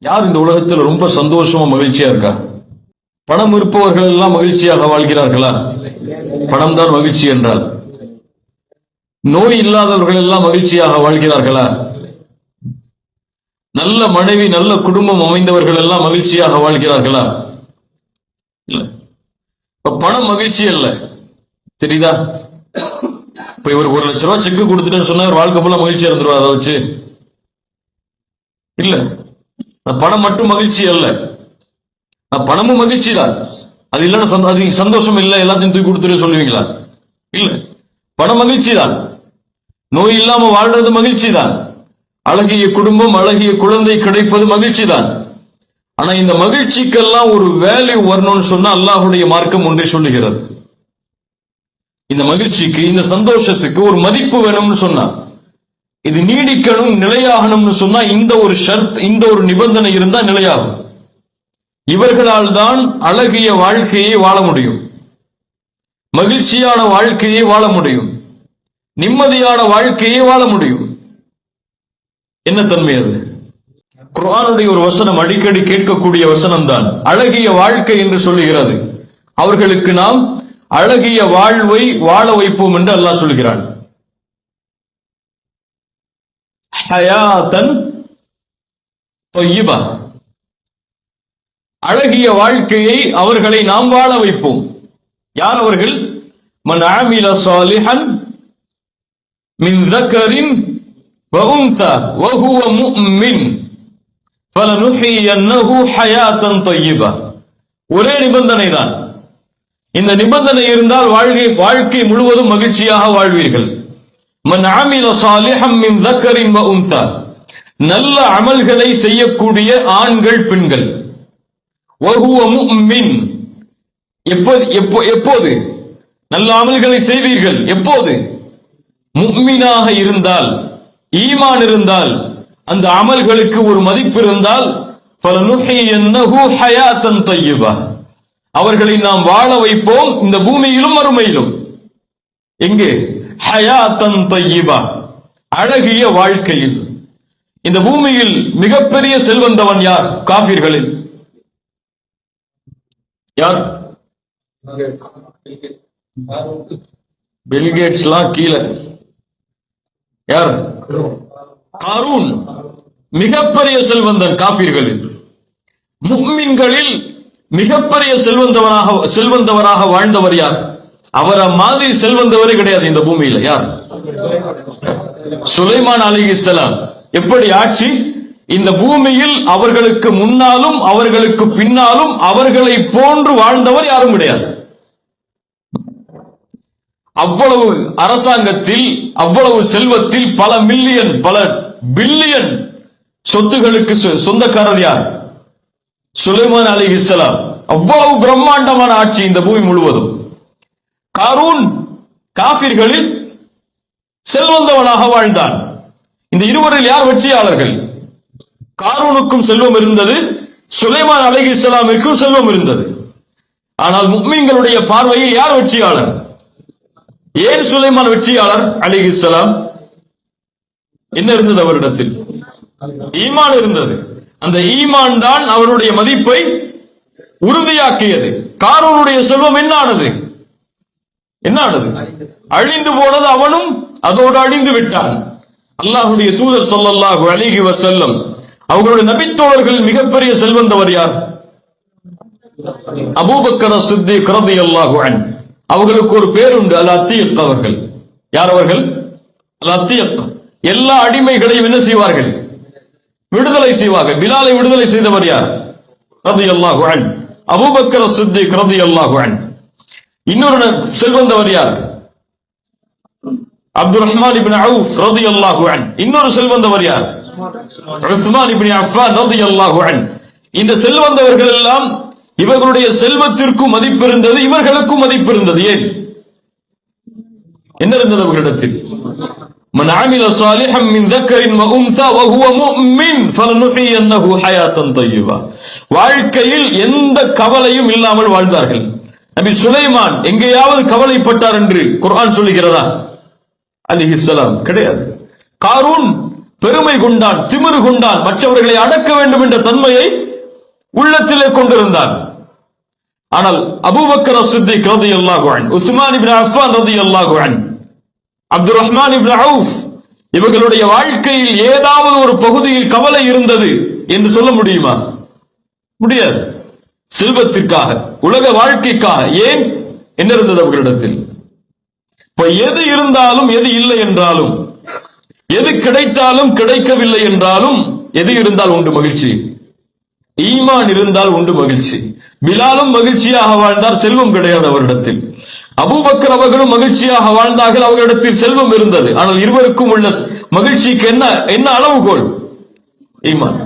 யார் இந்த உலகத்தில் ரொம்ப சந்தோஷமா மகிழ்ச்சியா இருக்கா? பணம் இருப்பவர்கள் எல்லாம் மகிழ்ச்சியாக வாழ்கிறார்களா? பணம் தான் மகிழ்ச்சி என்றால். நோய் இல்லாதவர்கள் எல்லாம் மகிழ்ச்சியாக வாழ்கிறார்களா? நல்ல மனைவி நல்ல குடும்பம் அமைந்தவர்கள் எல்லாம் மகிழ்ச்சியாக வாழ்கிறார்களா? இல்ல. இப்ப பணம் மகிழ்ச்சி அல்ல. தெரியுதா? இப்ப இவர் ஒரு லட்ச ரூபாய் செக் கொடுத்துட்டேன்னு சொன்னா வாழ்க்கை ஃபுல்லா மகிழ்ச்சியா இருந்துருவா அதை வச்சு? இல்ல. பணம் மட்டும் மகிழ்ச்சி அல்ல. பணமும் மகிழ்ச்சி தான். அது இல்லைன்னா அது சந்தோஷம் இல்லை எல்லாத்தையும் தூக்கி கொடுத்துரு சொல்லுவீங்களா? இல்ல. பணம் மகிழ்ச்சி தான். நோய் இல்லாம வாழ்றது மகிழ்ச்சி தான். அழகிய குடும்பம் அழகிய குழந்தை கிடைப்பது மகிழ்ச்சி தான். ஆனா இந்த மகிழ்ச்சிக்கெல்லாம் ஒரு வேல்யூ வரணும்னு சொன்னா அல்லாஹுடைய மார்க்கம் ஒன்றை சொல்லுகிறது. இந்த மகிழ்ச்சிக்கு இந்த சந்தோஷத்துக்கு ஒரு மதிப்பு வேணும்னு சொன்னா இது நீடிக்கணும் நிலையாகணும்னு சொன்னா இந்த ஒரு ஷர்த் இந்த ஒரு நிபந்தனை இருந்தா நிலையாகும். இவர்களால் தான் அழகிய வாழ்க்கையை வாழ முடியும். மகிழ்ச்சியான வாழ்க்கையை வாழ முடியும். நிம்மதியான வாழ்க்கையை வாழ முடியும். என்ன தன்மை அது? குரானுடைய ஒரு வசனம் அடிக்கடி கேட்கக்கூடிய வசனம் தான் அழகிய வாழ்க்கை என்று சொல்லுகிறது. அவர்களுக்கு நாம் அழகிய வாழ்வை வாழ வைப்போம் என்று அல்லாஹ் சொல்கிறான். ஹயாத்தன் தொய்யிபா. அழகிய வாழ்க்கையை அவர்களை நாம் வாழ வைப்போம். யார் அவர்கள்? மன் ஆமில சாலிஹன் மின் தக்கரின் வஉன்தா வஹுவ முஃமின் ஃபலனுஹியன்னஹு ஹயாத்தன் தொய்யிபா. ஒரே நிபந்தனை தான் இந்த நிபந்தனை இருந்தால் வாழ்க்கை வாழ்க்கை முழுவதும் மகிழ்ச்சியாக வாழ்வீர்கள். நல்ல அமல்களை செய்யக்கூடிய ஆண்கள் பெண்கள். எப்போது எப்போ எப்போது? நல்ல அமல்களை செய்வீர்கள் எப்போது? முக்மினாக இருந்தால் ஈமான் இருந்தால் அந்த அமல்களுக்கு ஒரு மதிப்பு இருந்தால் ஃபலனுஹியன்னஹு ஹயாத்தன் தய்யிபா. அவர்களை நாம் வாழ வைப்போம் இந்த பூமியிலும் மறுமையிலும். எங்கே? ஹயாத்தன் தய்யிபா. அழகிய வாழ்க்கையில். இந்த பூமியில் மிகப்பெரிய செல்வந்தவன் யார்? காபிர்களில். யார்? பில்கேட்ஸ்லாம் கீழே. யார்? காரூன் மிகப்பெரிய செல்வந்தன் காபீர்களில். முக்மின்களில் மிகப்பெரிய செல்வந்தவனாக செல்வந்தவராக வாழ்ந்தவர் யார்? அவரை மாதிரி செல்வந்தவரே கிடையாது இந்த பூமியில. யார்? சுலைமான் அலிஹிஸ்ஸலாம் எப்படி ஆட்சி? இந்த பூமியில் அவர்களுக்கு முன்னாலும் அவர்களுக்கு பின்னாலும் அவர்களை போன்று வாழ்ந்தவர் யாரும் கிடையாது. அவ்வளவு அரசாங்கத்தில் அவ்வளவு செல்வத்தில் பல மில்லியன் பல பில்லியன் சொத்துகளுக்கு சொ- சொந்தக்காரர் யார்? சுலைமான் அலி இஸ்லாம் அவ்வளவு பிரம்மாண்டமான ஆட்சி இந்த பூமி முழுவதும். காரூன் காபிர்களில் செல்வந்தவனாக வாழ்ந்தான். இந்த இருவரில் யார் வெற்றியாளர்கள்? காரூனுக்கும் செல்வம் இருந்தது சுலைமான் அலி இஸ்லாமிற்கும் செல்வம் இருந்தது. ஆனால் முக்மீன்களுடைய பார்வையில் யார் வெற்றியாளர்? ஏன் சுலைமான் வெற்றியாளர் அலி இஸ்லாம் என்ன இருந்தது அவரிடத்தில்? ஈமான் இருந்தது. அந்த ஈமான் தான் அவருடைய மதிப்பை உறுதியாக்கியது. காரூனுடைய செல்வம் என்னானது? என்ன ஆனது அழிந்து போனது அவனும் அதோடு அழிந்து விட்டான். அல்லாஹுடைய தூதர் சொல்லல்லாஹு அழகி செல்லம் அவர்களுடைய நபித்தோழர்கள் மிகப்பெரிய செல்வந்தவர் யார்? அபூபக்கர சித்தி கிரதி ரலியல்லாஹு அன்ஹு. அவர்களுக்கு ஒரு பேருண்டு அல்ல அத்தியக் அவர்கள். யார் அவர்கள்? அல் அத்தியக் எல்லா அடிமைகளையும் என்ன செய்வார்கள்? விடுதலை செய்வார்கள். பிலாலை விடுதலை செய்தவர் யார்? ரலியல்லாஹு அபூபக்கர சித்தி கிரதி அல்லாஹு அன் இன்னொரு ந- செல்வந்தவர் யார் அப்துல் ரஹ்மான் இப்னு அவுஃப் ரலியல்லாஹு அன்ஹு இன்னொரு செல்வந்தவர் யார் உஸ்மான் இப்னு அஃபான் ரலியல்லாஹு அன்ஹு இந்த செல்வந்தவர்கள் எல்லாம் இவர்களுடைய செல்வத்திற்கும் மதிப்பு இருந்தது இவர்களுக்கும் மதிப்பு இருந்தது ஏன் என்ன இருந்தது அவர்களிடத்தில் من عمل صالحا من ذكر وانثى وهو مؤمن فلنحيينه حياه طيبه வாழ்க்கையில் எந்த கவலையும் இல்லாமல் வாழ்ந்தார்கள் நபி சுலைமான் எங்கேயாவது கவலைப்பட்டார் என்று குர்ஆன் சொல்லுகிறதா? அலிஹிஸ்லாம் கிடையாது. காரூன் பெருமை கொண்டான் திமிரு கொண்டான் மற்றவர்களை அடக்க வேண்டும் என்ற தன்மையை உள்ளத்திலே கொண்டிருந்தான். ஆனால் அபூபக்கர் சித்திக் ரலியல்லாஹு அல்லாஹுவன் உஸ்மான் இப்னு அஃபான் ரதி அல்லாஹுவன் அப்துல் ரஹ்மான் இப்னு அவுஃப் இவர்களுடைய வாழ்க்கையில் ஏதாவது ஒரு பகுதியில் கவலை இருந்தது என்று சொல்ல முடியுமா? முடியாது. செல்வத்திற்காக உலக வாழ்க்கைக்காக ஏன் என்ன இருந்தது அவர்களிடத்தில்? இப்ப எது இருந்தாலும் எது இல்லை என்றாலும் எது கிடைத்தாலும் கிடைக்கவில்லை என்றாலும் எது இருந்தால் உண்டு மகிழ்ச்சி. ஈமான் இருந்தால் உண்டு மகிழ்ச்சி. பிலாலும் மகிழ்ச்சியாக வாழ்ந்தார் செல்வம் கிடையாது அவரிடத்தில். அபூபக்கர் அவர்களும் மகிழ்ச்சியாக வாழ்ந்தார்கள் அவர்களிடத்தில் செல்வம் இருந்தது. ஆனால் இருவருக்கும் உள்ள மகிழ்ச்சிக்கு என்ன என்ன அளவுகோல்? ஈமான்.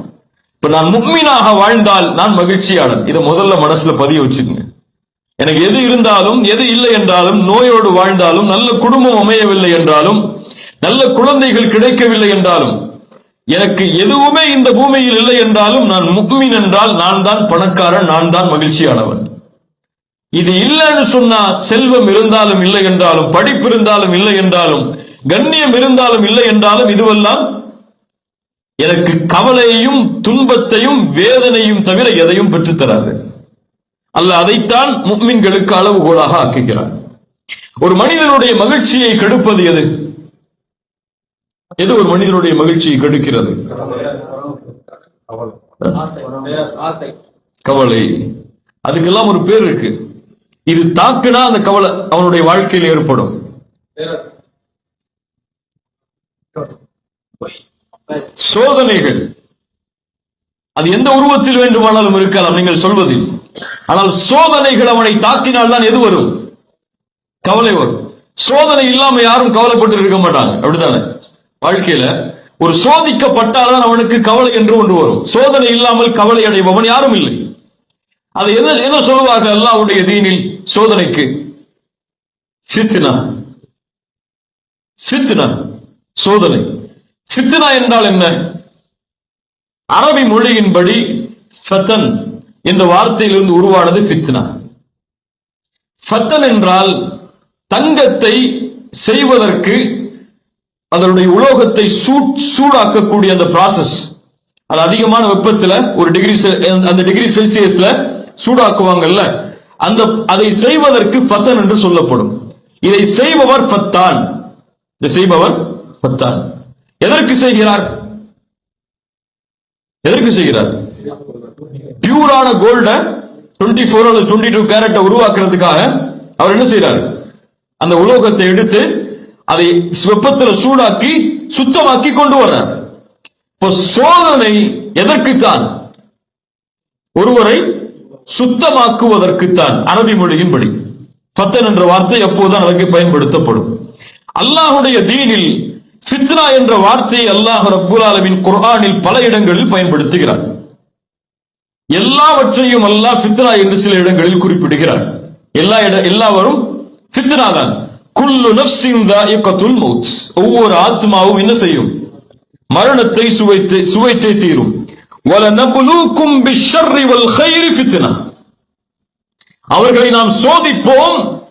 இப்ப நான் முக்மீனாக வாழ்ந்தால் நான் மகிழ்ச்சியாளன் இதை முதல்ல மனசுல பதிய வச்சுக்கங்க. எனக்கு எது இருந்தாலும் எது இல்லை என்றாலும் நோயோடு வாழ்ந்தாலும் நல்ல குடும்பம் அமையவில்லை என்றாலும் நல்ல குழந்தைகள் கிடைக்கவில்லை என்றாலும் எனக்கு எதுவுமே இந்த பூமியில் இல்லை என்றாலும் நான் முக்மீன் என்றால் நான் தான் பணக்காரன் நான் தான் மகிழ்ச்சியானவன். இது இல்லைன்னு சொன்னா செல்வம் இருந்தாலும் இல்லை என்றாலும் படிப்பு இருந்தாலும் இல்லை என்றாலும் கண்ணியம் இருந்தாலும் இல்லை என்றாலும் இதுவெல்லாம் எனக்கு கவலையையும் துன்பத்தையும் வேதனையும் தவிர எதையும் பெற்றுத்தராது அல்ல அதைத்தான் முக்மின்களுக்கு அளவுகோலாக ஆக்குகிறார் ஒரு மனிதனுடைய மகிழ்ச்சியை கெடுப்பது எது? எது ஒரு மனிதனுடைய மகிழ்ச்சியை கெடுக்கிறது? கவலை. அதுக்கெல்லாம் ஒரு பேர் இருக்கு. இது தாக்குனா அந்த கவலை அவனுடைய வாழ்க்கையில் ஏற்படும். சோதனைகள். அது எந்த உருவத்தில் வேண்டுமானாலும் இருக்கலாம் நீங்கள் சொல்வதில். ஆனால் சோதனைகள் அவனை தாக்கினால் தான் எது வரும்? கவலை வரும். சோதனை இல்லாம யாரும் கவலைப்பட்டு இருக்க மாட்டாங்க. அப்படித்தானே? வாழ்க்கையில ஒரு சோதிக்கப்பட்டால்தான் அவனுக்கு கவலை என்று ஒன்று வரும். சோதனை இல்லாமல் கவலை அடைபவன் யாரும் இல்லை. அதை என்ன என்ன சொல்லுவார்கள் அல்லாவுடைய தீனில்? சோதனைக்கு. சித்தினா சித்தினா சோதனை. ஃபித்னா என்றால் என்ன? அரபி மொழியின்படி ஃபத்தன் என்ற வார்த்தையிலிருந்து உருவானது ஃபித்னா. ஃபத்தன் என்றால் தங்கத்தை செய்வதற்கு அதனுடைய உலோகத்தை சூட் சூடாக்கக்கூடிய அந்த ப்ராசஸ் அது அதிகமான வெப்பத்துல ஒரு டிகிரி அந்த டிகிரி செல்சியஸ்ல சூடாக்குவாங்கல்ல. அந்த அதை செய்வதற்கு ஃபத்தன் என்று சொல்லப்படும். இதை செய்பவர் ஃபத்தான். இதை செய்பவர் ஃபத்தான். எதற்கு செய்கிறார்? எதற்கு செய்கிறார்? பியூரான கோல்ட டுவெண்ட்டி ஃபோர் அல்லது டுவெண்ட்டி டூ கேரட்டை உருவாக்குறதுக்காக அவர் என்ன செய்யறார் அந்த உலோகத்தை எடுத்து அதை வெப்பத்துல சூடாக்கி சுத்தமாக்கி கொண்டு வர்றார். இப்போ சோதனை எதற்குத்தான்? ஒருவரை சுத்தமாக்குவதற்குத்தான் அரபி மொழியின்படி. பத்தன் என்ற வார்த்தை எப்போதுதான் அதற்கு பயன்படுத்தப்படும். அல்லாஹுடைய தீனில் ஃபித்னா என்ற வார்த்தையை அல்லாஹ் ரப்புல் ஆலமின் குர்ஆனில் பல இடங்களில் பயன்படுத்துகிறார். எல்லாவற்றையும் அல்லாஹ் ஃபித்னா என்று சில இடங்களில் குறிப்பிடுகிறார். எல்லா இட எல்லாவரும் ஃபித்னா தான். குல்லு நஃப்ஸின் தாயிகத்துல் மௌத். ஒவ்வொரு ஆத்மாவும் என்ன செய்யும்? மரணத்தை சுவைத்து சுவைத்தே தீரும். வலனபுலூக்கும் பிஷர்ரி வல் கைரி ஃபித்னா. அவர்களை நாம் சோதிப்போம்.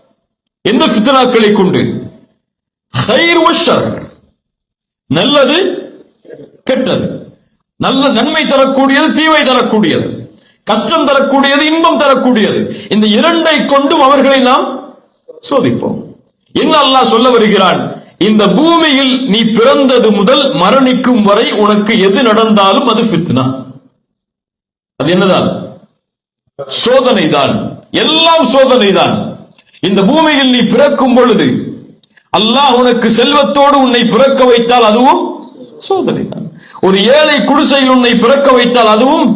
எந்த ஃபித்னாக்களை கொண்டு? ஹைர் வஷர் நல்லது கெட்டது. நல்ல நன்மை தரக்கூடியது தீமை தரக்கூடியது. கஷ்டம் தரக்கூடியது இன்பம் தரக்கூடியது. இந்த இரண்டை கொண்டும் அவர்களை நாம் சோதிப்போம். என்ன அல்லாஹ் சொல்ல வருகிறான்? இந்த பூமியில் நீ பிறந்தது முதல் மரணிக்கும் வரை உனக்கு எது நடந்தாலும் அது ஃபித்னா. அது என்னதான்? சோதனைதான். எல்லாம் சோதனைதான். இந்த பூமியில் நீ பிறக்கும் பொழுது அல்லாஹ் உனக்கு செல்வத்தோடு உன்னை பிறக்க வைத்தால் அதுவும் சோதனை தான் ஒரு ஏழை குடிசையில் உன்னை பிறக்க வைத்தால் அதுவும்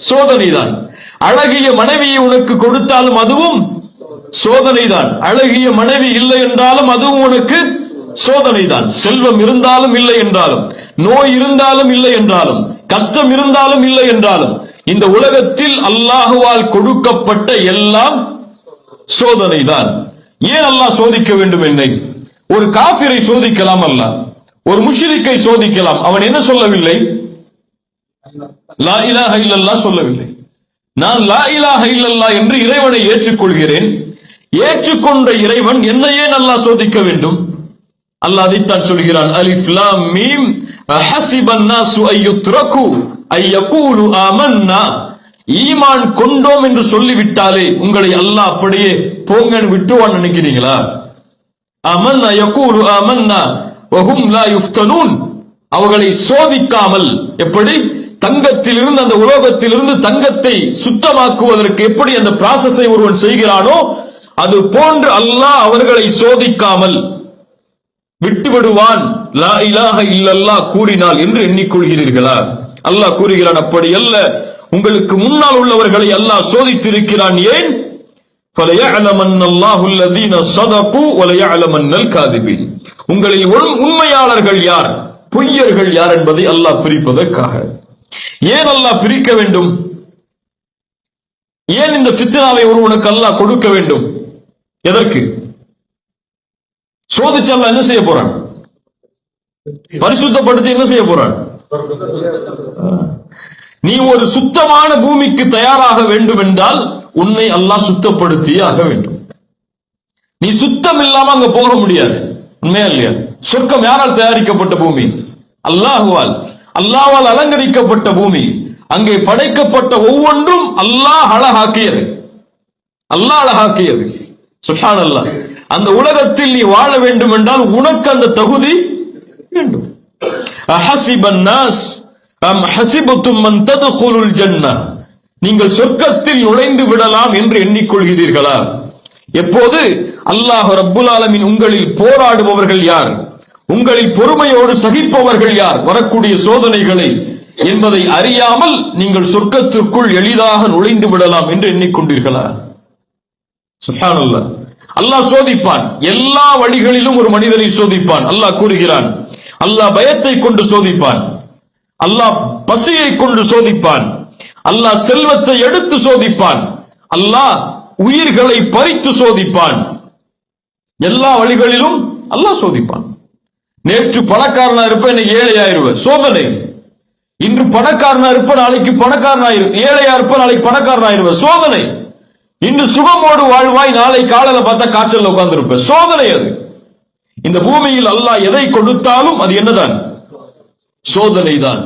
சோதனை தான் அழகிய மனைவியை உனக்கு கொடுத்தாலும் அதுவும் சோதனைதான். அழகிய மனைவி இல்லை என்றாலும் அதுவும் உனக்கு சோதனை தான் செல்வம் இருந்தாலும் இல்லை என்றாலும் நோய் இருந்தாலும் இல்லை என்றாலும் கஷ்டம் இருந்தாலும் இல்லை என்றாலும் இந்த உலகத்தில் அல்லாஹுவால் கொடுக்கப்பட்ட எல்லாம் சோதனை தான் ஏன் அல்லாஹ் சோதிக்க வேண்டும் என்னை? ஒரு காபிரை சோதிக்கலாம் அல்ல. ஒரு முஷிரிக்கை சோதிக்கலாம். அவன் என்ன சொல்லவில்லை? லா இலாஹ சொல்லவில்லை. நான் லா இலாஹ இல்லல்லாஹ் என்று இறைவனை ஏற்றுக்கொள்கிறேன். ஏற்றுக்கொண்ட இறைவன் என்னையே நல்லா சோதிக்க வேண்டும். அல்லாஹ் அதைத்தான் சொல்கிறான். அலிஃப் லாம் மீம். அஹஸிபன் நாசு ஐயுத்ரகு. ஐயகூலு ஆமன்னா. ஈமான் கொண்டோம் என்று சொல்லிவிட்டாலே உங்களை அல்லாஹ் அப்படியே போங்கன்னு விட்டுவான்னு நினைக்கிறீங்களா? அமன்னா யகூலு ஆமன்னா வஹும் லா யுஃப்தனூன். அவர்களை சோதிக்காமல் எப்படி? தங்கத்திலிருந்து அந்த உலோகத்திலிருந்து தங்கத்தை சுத்தமாக்குவதற்கு எப்படி அந்த ப்ராசஸை ஒருவன் செய்கிறானோ அது போன்று அல்லாஹ் அவர்களை சோதிக்காமல் விட்டுவிடுவான். லா இலாக இல்லல்லா கூறினால் என்று எண்ணிக்கொள்கிறீர்களா? அல்லாஹ் கூறுகிறான் அப்படி அல்ல உங்களுக்கு முன்னால் உள்ளவர்களை அல்லாஹ் சோதித்திருக்கிறான் ஏன்? உங்களில் உண்மையாளர்கள் யார்? பொய்யர்கள் யார் என்பதை அல்லாஹ் பிரிப்பதற்காக. ஏன் அல்லாஹ் பிரிக்க வேண்டும்? ஏன் இந்த பித்னாவை ஒருவனுக்கு அல்லாஹ் கொடுக்க வேண்டும்? எதற்கு? சோதிச்சு அல்லாஹ் என்ன செய்ய போறான்? பரிசுத்தப்படுத்தி என்ன செய்ய போறான்? நீ ஒரு சுத்தமான பூமிக்கு தயாராக வேண்டும் என்றால் உன்னை அல்லாஹ் சுத்தப்படுத்தியே ஆக வேண்டும். நீ சுத்தம் இல்லாம அங்க போக முடியாது. உண்மையா இல்லையா? சொர்க்கம் யாரால் தயாரிக்கப்பட்ட பூமி? அல்லாஹுவால். அல்லாவால் அலங்கரிக்கப்பட்ட பூமி. அங்கே படைக்கப்பட்ட ஒவ்வொன்றும் அல்லாஹ் அழகாக்கியது. அல்லாஹ் அழகாக்கியது. சுஹான் அல்லாஹ் அந்த உலகத்தில் நீ வாழ வேண்டும் என்றால் உனக்கு அந்த தகுதி வேண்டும். அஹசிபன் நாஸ் அம் ஹசிபத்தும் மன் ததுகுலுல் ஜன்னா நீங்கள் சொர்க்கத்தில் நுழைந்து விடலாம் என்று எண்ணிக்கொள்கிறீர்களா? எப்போது? அல்லாஹ் ரப்புல் ஆலமின் உங்களில் போராடுபவர்கள் யார்? உங்களில் பொறுமையோடு சகிப்பவர்கள் யார்? வரக்கூடிய சோதனைகளை என்பதை அறியாமல் நீங்கள் சொர்க்கத்திற்குள் எளிதாக நுழைந்து விடலாம் என்று எண்ணிக்கொண்டீர்களா? சுப்ஹானல்லாஹ் அல்லாஹ் சோதிப்பான். எல்லா வழிகளிலும் ஒரு மனிதனை சோதிப்பான். அல்லாஹ் கூறுகிறான். அல்லாஹ் பயத்தை கொண்டு சோதிப்பான். அல்லாஹ் பசியை கொண்டு சோதிப்பான். அல்லாஹ் செல்வத்தை எடுத்து சோதிப்பான். அல்லாஹ் உயிர்களை பறித்து சோதிப்பான். எல்லா வழிகளிலும் அல்லாஹ் சோதிப்பான். நேற்று பணக்காரனா இருப்ப இன்னைக்கு ஆயிருவ சோதனை. இன்று பணக்காரனா இருப்ப நாளைக்கு பணக்காரனாயிரு ஏழையா இருப்ப நாளைக்கு பணக்காரனாயிருவ சோதனை. இன்று சுகமோடு வாழ்வாய் நாளை காலையில பார்த்தா காய்ச்சல் உட்கார்ந்து இருப்ப சோதனை அது. இந்த பூமியில் அல்லாஹ் எதை கொடுத்தாலும் அது என்னதான்? சோதனை தான்